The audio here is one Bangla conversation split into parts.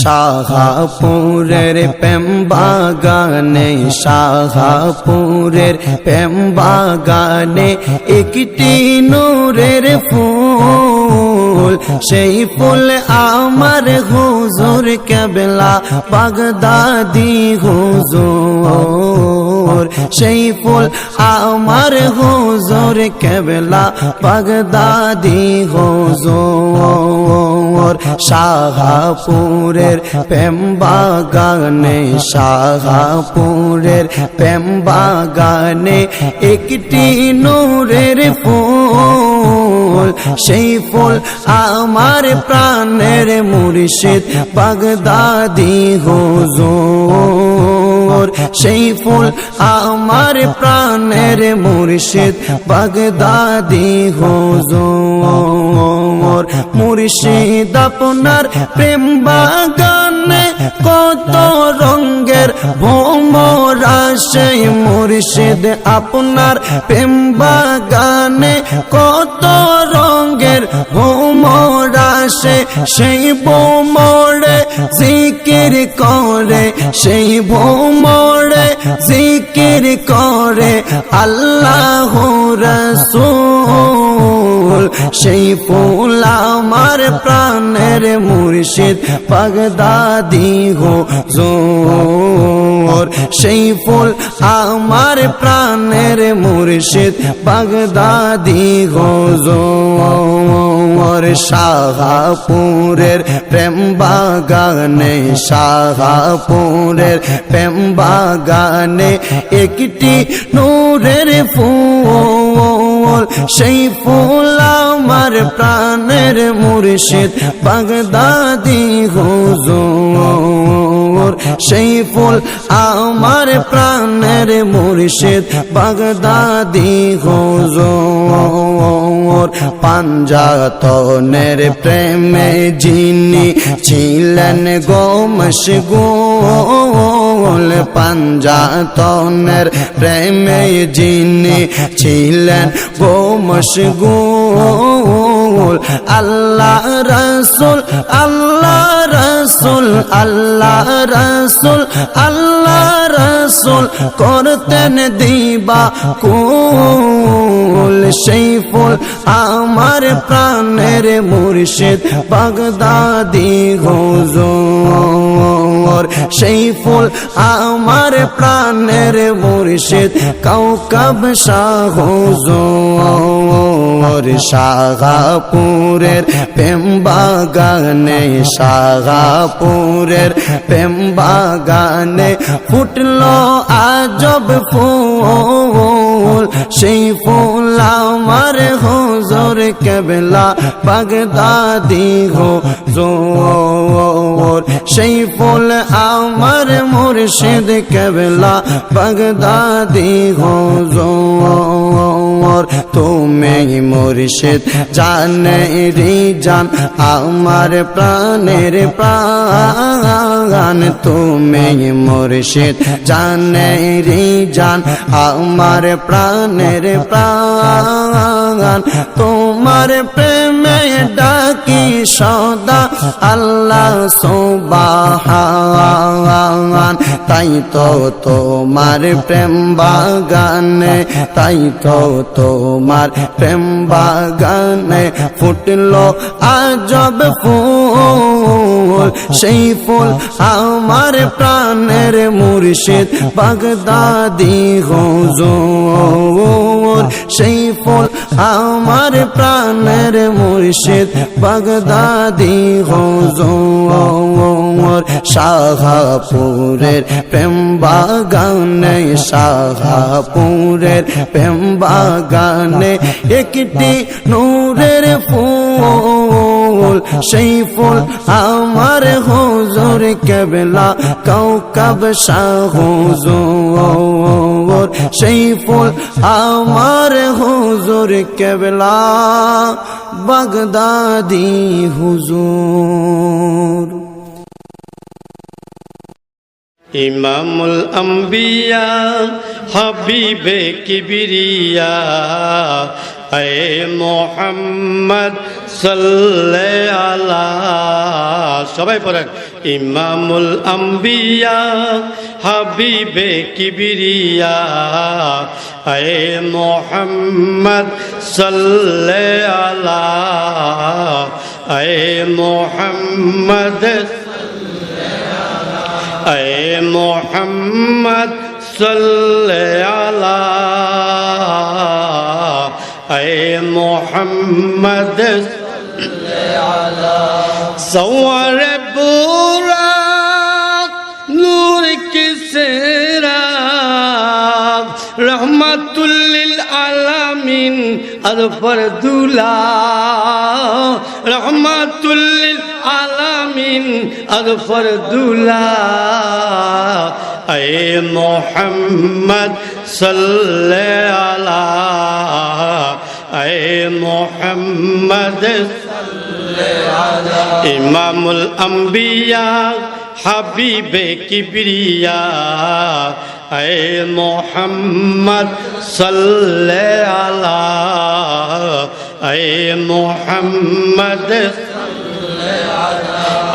শাহাপুরের প্রেম বাগানে শাহাপুরের প্রেম বাগানে একটি নূরের ফুল। সেই ফুল আমার হুজুর কেবলা, বাগদাদি হুজুর। সেই ফুল আমার হুজুর কেবলা, বাগদাদি হুজুর। শাহাপুরের প্রেম বাগানে শাহাপুরের প্রেম বাগানে একটি নূরের ফুল সেই ফুল আমার প্রাণের মুর্শিদ, বাগদাদি হুজুর। সেই ফুল আমার প্রাণের মুর্শিদ, বাগদাদি হুজুর। মুর্শিদ আপনার প্রেম বাগানে কত রঙ্গের ভোমরা সেই মুর্শিদ আপনার প্রেম বাগানে কত রঙ্গের ভোমরা সে সেই বোমরে জিকির করে, সেই ভোমরে জিকির করে, আল্লাহ রসুল। সেই ফুল আমার প্রাণের মুর্শিদ, বাগদাদি হো জোর সেই ফুল আমার প্রাণের মুর্শিদ বাগদাদি হো জোর শাহাপুরের প্রেম বাগানে, শাহাপুরের প্রেম বাগানে একটি নূরের ফুল, সেই ফুল আমার প্রাণের মুর্শিদ বাগদাদি হুজুর সেই ফুল আমার প্রাণের মুর্শিদ, বাগদাদি হুজুর। পাঞ্জাতনের প্রেমে যিনি ছিলেন গোমশ গোল পাঞ্জাতনের প্রেমে যিনি ছিলেন গোমশ গোল আল্লাহ রসুল, আল্লাহ রসুল, আল্লাহ রসুল আল্লাহ রসুল করতেন দিবা কুল। সেই ফুল আমার প্রাণের মুর্শিদ, বাগদাদি হুজুর। সেই ফুল আমার প্রাণের মুর্শিদ, কাউকাব শাহ হুজুর। শাহাপুরের প্রেম বাগানে শাহাপুরের প্রেম বাগানে ফুটলো আজব ফুল সেই ফুল আমার হুজুর কেবলা বাগদাদি হো জোর। সেই ফুল আমার মুর্শিদ কেবলা বাগদাদি হো জোর। তুমি মুর্শিদ জানে রে জান, আমার প্রাণের প্রাণ। তুমি মুর্শিদ জানে রে জান, আমার প্রাণের প্রাণ। তোমার প্রেমে ডাকি সদা আল্লাহ সোবাহান। তাই তো তোমার প্রেম বাগানে, তাই তো তোমার প্রেম বাগানে ফুটলো আজব ফুল। সেই ফুল আমার প্রাণের মুর্শিদ বাগদাদি হুজুর। সেই ফুল আমার প্রাণের মুর্শিদ বাগদাদি হুজুর শাহাপুরের প্রেম বাগানে শাহাপুরের প্রেম বাগানে একটি নূরের ফুল সেই ফুল আমার হুজুর কেবলা কাউকাব শাহ হুজুর। সেই ফুল আমার হুজুর কেবলা, বাগদাদি হুজুর। ইমামুল আম্বিয়া, হাবিবে কিবরিয়া এ মোহাম্মদ সাল্লে আলা। সবাই পড়েন। ইমামুল আম্বিয়া, হাবিবে কিবিরিয়া। আয়ে মোহাম্মদ সাল্লে আলা। আয়ে মোহাম্মদ আয়ে মোহাম্মদ সাল্লে আলা। আয়ে মোহাম্মদ سوار بوراق نور کسرا رحمت للعالمین ارفر دولا رحمت للعالمین ارفر دولا اے محمد صلی اللہ اے محمد ইমামুল আম্বিয়া হাবিবে কিবরিয়া এ মোহাম্মদ সাল্লে আলা এ মোহাম্মদ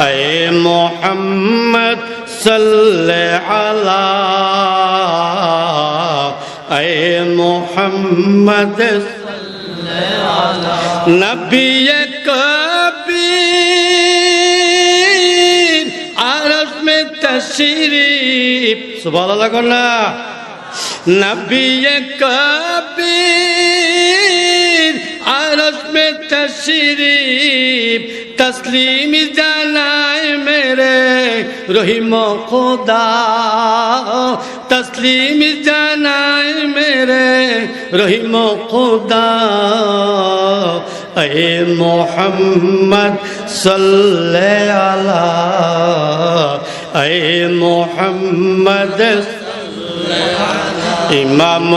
এ মোহাম্মদ সাল্লে আলা এ মোহাম্মদ নবী কবীর তশরিফ সুবহানাল্লাহ করনা নবী কবীর আরস মে তশরিফ তসলিম জানায় মেরে রহিম খোদা তসলিম জানায় মেরে রহিম খোদা اے محمد صلی علی اے محمد. إمام